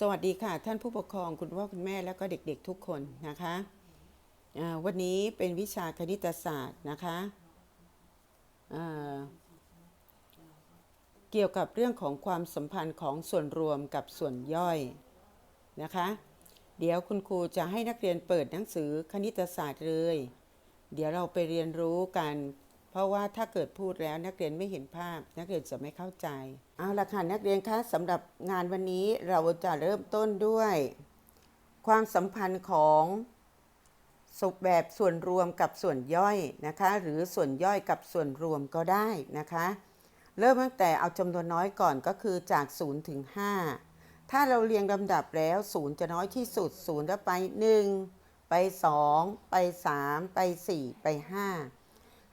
สวัสดีค่ะ ท่านผู้ปกครองคุณพ่อคุณแม่แล้วก็เด็กๆทุกคนนะคะวันนี้เป็นวิชาคณิตศาสตร์นะคะเกี่ยวกับเรื่องของความสัมพันธ์ของส่วนรวมกับส่วนย่อยนะคะ เดี๋ยวคุณครูจะให้นักเรียนเปิดหนังสือคณิตศาสตร์เลย เดี๋ยวเราไปเรียนรู้กัน ราะว่าถ้าเกิดพูดแล้วนักเรียนไม่เห็นภาพ นักเรียนจะไม่เข้าใจเอาละค่ะนักเรียนคะสำหรับงานวันนี้เราจะเริ่มต้นด้วย ความสัมพันธ์ของสุแบบส่วนรวมกับส่วนย่อยนะคะ หรือส่วนย่อยกับส่วนรวมก็ได้นะคะ เริ่มตั้งแต่เอาจำนวนน้อยก่อนก็คือจาก 0 ถึง 5 ถ้าเราเรียงลำดับแล้ว 0 จะน้อยที่สุด 0 แล้วไป 1 ไป 2 ไป 3 ไป 4 ไป 5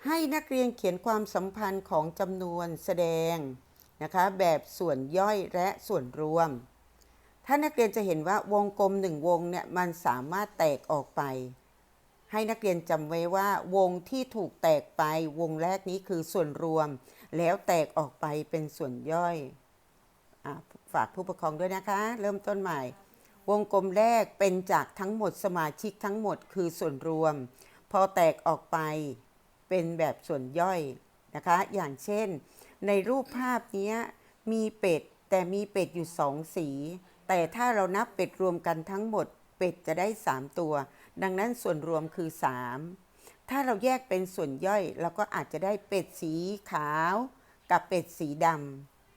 ให้นักเรียนเขียนความสัมพันธ์ของจำนวนแสดงนะคะแบบส่วนย่อยและส่วนรวม ถ้านักเรียนจะเห็นว่าวงกลมหนึ่งวงเนี่ยมันสามารถแตกออกไป ให้นักเรียนจำไว้ว่าวงที่ถูกแตกไปวงแรกนี้คือส่วนรวม แล้วแตกออกไปเป็นส่วนย่อยอฝากผู้ปกครองด้วยนะคะ เริ่มต้นใหม่ วงกลมแรกเป็นจากทั้งหมดสมาชิกทั้งหมดคือส่วนรวม พอแตกออกไป เป็นแบบส่วนย่อยนะคะ อย่างเช่น ในรูปภาพนี้มีเป็ด แต่มีเป็ดอยู่สองสี แต่ถ้าเรานับเป็ดรวมกันทั้งหมด เป็ดจะได้ 3 ตัว ดังนั้นส่วนรวมคือ 3 ถ้าเราแยกเป็นส่วนย่อยเราก็อาจจะได้เป็ดสีขาว กับเป็ดสีด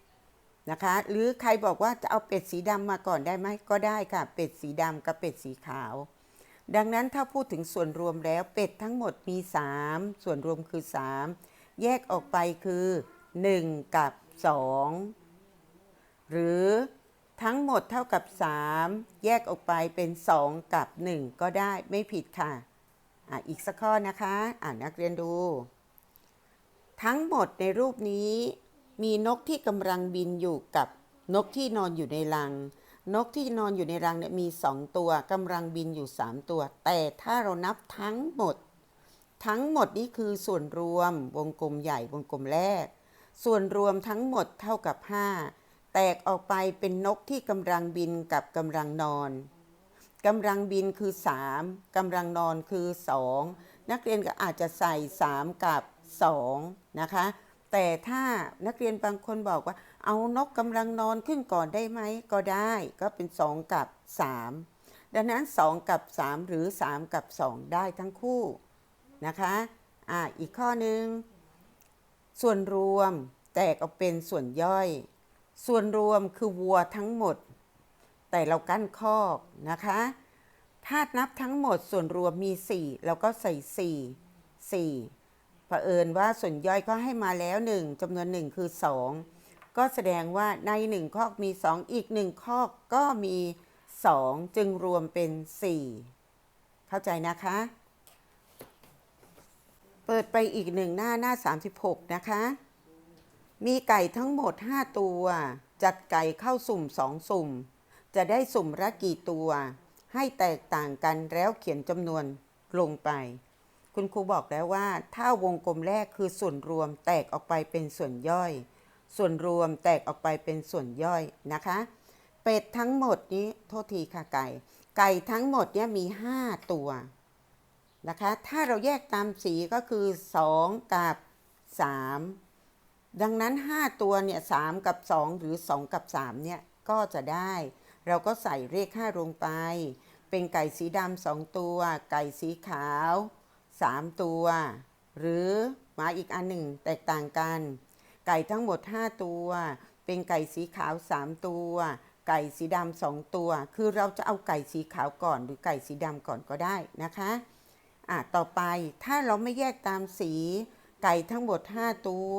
ำนะคะ หรือใครบอกว่าจะเอาเป็ดสีดำมาก่อนได้ไหมก็ได้ค่ะ เป็ดสีดำกับเป็ดสีขาว ดังนั้นถ้าพูดถึงส่วนรวมแล้วเป็ดทั้งหมดมี 3 ส่วนรวมคือ 3 แยกออกไปคือ 1 กับ 2 หรือทั้งหมดเท่ากับ 3 แยกออกไปเป็น 2 กับ 1 ก็ได้ไม่ผิดค่ะอะ อีกสักข้อนะคะ อ่านนักเรียนดู ทั้งหมดในรูปนี้มีนกที่กำลังบินอยู่กับนกที่นอนอยู่ในรัง นกที่นอนอยู่ในรังเนี่ยมีสองตัวกำลังบินอยู่สามตัว แต่ถ้าเรานับทั้งหมด ทั้งหมดนี้คือส่วนรวมวงกลมใหญ่วงกลมแรก ส่วนรวมทั้งหมดเท่ากับ 5 แตกออกไปเป็นนกที่กำลังบินกับกำลังนอนกำลังบินคือ 3กำลังนอนคือ 2 นักเรียนก็อาจจะใส่ 3 กับ 2 นะคะ แต่ถ้านักเรียนบางคนบอกว่า เอานกกำลังนอนขึ้นก่อนได้ไหมก็ได้ก็เป็น 2 กับ 3 ดังนั้น 2 กับ 3 หรือ 3 กับ 2 ได้ทั้งคู่นะคะอ่าอีกข้อหนึ่งส่วนรวมแตกออกเป็นส่วนย่อย ส่วนรวมคือวัวทั้งหมด แต่เรากั้นคอกนะคะถ้านับทั้งหมดส่วนรวมมี4เราก็ใส่ 4 4 เผอิญว่าส่วนย่อยก็ให้มาแล้ว 1จำนวน 1 คือ 2 ก็แสดงว่าใน1คอกมี 2 อีก1คอกก็มี 2 จึงรวมเป็น 4 เข้าใจนะคะ เปิดไปอีกหนึ่งหน้าหน้า 36 นะคะ มีไก่ทั้งหมด 5 ตัว จัดไก่เข้าสุ่ม 2 สุ่ม จะได้สุ่มละกี่ตัว ให้แตกต่างกันแล้วเขียนจำนวนลงไป คุณครูบอกแล้วว่าถ้าวงกลมแรกคือส่วนรวมแตกออกไปเป็นส่วนย่อย ส่วนรวมแตกออกไปเป็นส่วนย่อยนะคะ เป็ดทั้งหมดนี้โทษทีค่ะไก่ ไก่ทั้งหมดเนี่ยมี 5 ตัวนะคะ ถ้าเราแยกตามสีก็คือ 2 กับ 3 ดังนั้น 5 ตัวเนี่ย3กับ 2 หรือ 2 กับ3เนี่ยก็จะได้ เราก็ใส่เลข5ลงไป เป็นไก่สีดำ2ตัว ไก่สีขาว 3 ตัว หรือมาอีกอันหนึ่งแตกต่างกัน ไก่ทั้งหมด 5 ตัว เป็นไก่สีขาว 3 ตัว ไก่สีดำสองตัว คือเราจะเอาไก่สีขาวก่อนหรือไก่สีดำก่อนก็ได้นะคะอะต่อไปถ้าเราไม่แยกตามสี ไก่ทั้งหมด 5 ตัว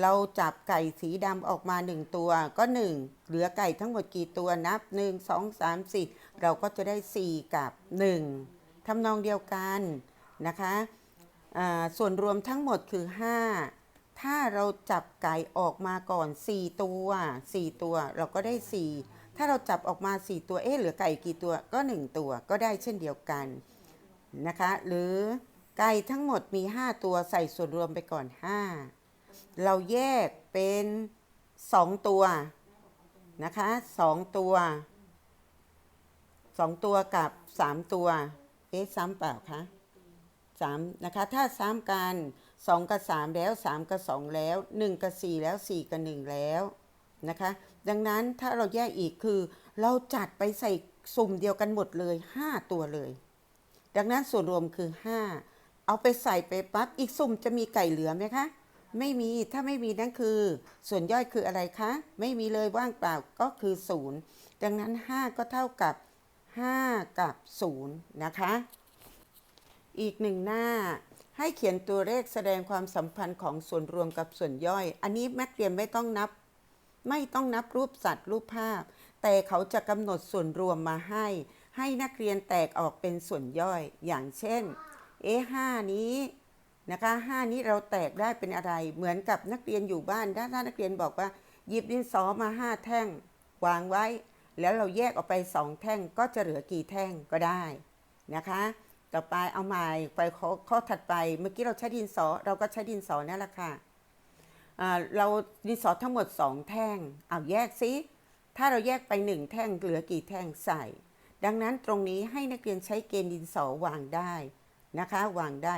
เราจับไก่สีดำออกมา 1 ตัวก็ 1 เหลือไก่ทั้งหมดกี่ตัวนับ 1 2 3 4 เราก็จะได้ 4 กับ 1ทำนองเดียวกัน นะคะส่วนรวมทั้งหมดคือ 5 ถ้าเราจับไก่ออกมาก่อน 4 ตัว 4 ตัวเราก็ได้ 4 ถ้าเราจับออกมา 4 ตัวเอ๊ะเหลือไก่กี่ตัวก็ 1 ตัวก็ได้เช่นเดียวกันนะคะ หรือไก่ทั้งหมดมี 5 ตัวใส่ส่วนรวมไปก่อน 5 เราแยกเป็น 2 ตัวนะคะ2ตัวสองตัวกับสามตัว เอ๊ะซ้ำเปล่าคะ สามนะคะถ้าซ้ำกันสองกับสามแล้วสามกับสองแล้วหนึ่งกับสี่แล้วสี่กับหนึ่งแล้วนะคะดังนั้นถ้าเราแยกอีกคือ เราจัดไปใส่สุ่มเดียวกันหมดเลยห้าตัวเลย ดังนั้นส่วนรวมคือห้าเอาไปใส่ไปปั๊บอีกสุ่มจะมีไก่เหลือไหมคะ ไม่มีถ้าไม่มีนั่นคือ ส่วนย่อยคืออะไรคะ ไม่มีเลยว่างเปล่าก็คือศูนย์ดังนั้น 5 ก็เท่ากับ 5 กับ 0 นะคะ อีกหนึ่งหน้า ให้เขียนตัวเลขแสดงความสัมพันธ์ของส่วนรวมกับส่วนย่อย อันนี้นักเรียนไม่ต้องนับ ไม่ต้องนับรูปสัตว์รูปภาพ แต่เขาจะกำหนดส่วนรวมมาให้ ให้นักเรียนแตกออกเป็นส่วนย่อย อย่างเช่น เอห้านี้นะคะห้านี้เราแตกได้เป็นอะไร เหมือนกับนักเรียนอยู่บ้าน ถ้าถ้านักเรียนบอกว่า หยิบดินสอมาห้าแท่ง วางไว้ แล้วเราแยกออกไปสองแท่งก็จะเหลือกี่แท่งก็ได้นะคะ ต่อไปเอาใหม่ไปข้อข้อถัดไปเมื่อกี้เราใช้ดินสอเราก็ใช้ดินสอนั่นแหละค่ะเราดินสอทั้งหมดสองแท่ง เอาแยกซิถ้าเราแยกไปหนึ่งแท่งเหลือกี่แท่งใส่ ดังนั้นตรงนี้ให้นักเรียนใช้เกณฑ์ดินสอวางได้นะคะวางได้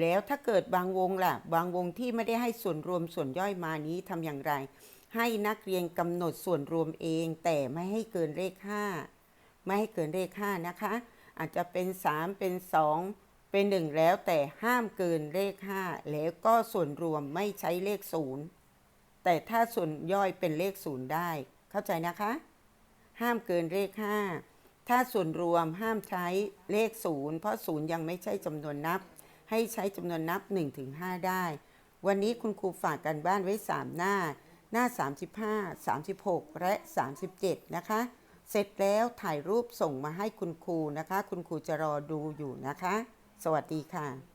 แล้วถ้าเกิดบางวงล่ะ บางวงที่ไม่ได้ให้ส่วนรวมส่วนย่อยมานี้ทำอย่างไร ให้นักเรียนกำหนดส่วนรวมเอง แต่ไม่ให้เกินเลข 5 ไม่ให้เกินเลข5นะคะ อาจจะเป็น 3 เป็น 2 เป็น 1 แล้วแต่ห้ามเกินเลข 5 แล้วก็ส่วนรวมไม่ใช้เลข 0 แต่ถ้าส่วนย่อยเป็นเลข 0 ได้ เข้าใจนะคะ ห้ามเกินเลข 5 ถ้าส่วนรวมห้ามใช้เลข 0 เพราะ 0 ยังไม่ใช่จำนวนนับ ให้ใช้จำนวนนับ 1-5 ได้ วันนี้คุณครูฝากกันบ้านไว้ 3 หน้าหน้า 35 36 และ 37 นะคะ เสร็จแล้วถ่ายรูปส่งมาให้คุณครูนะคะ คุณครูจะรอดูอยู่นะคะ สวัสดีค่ะ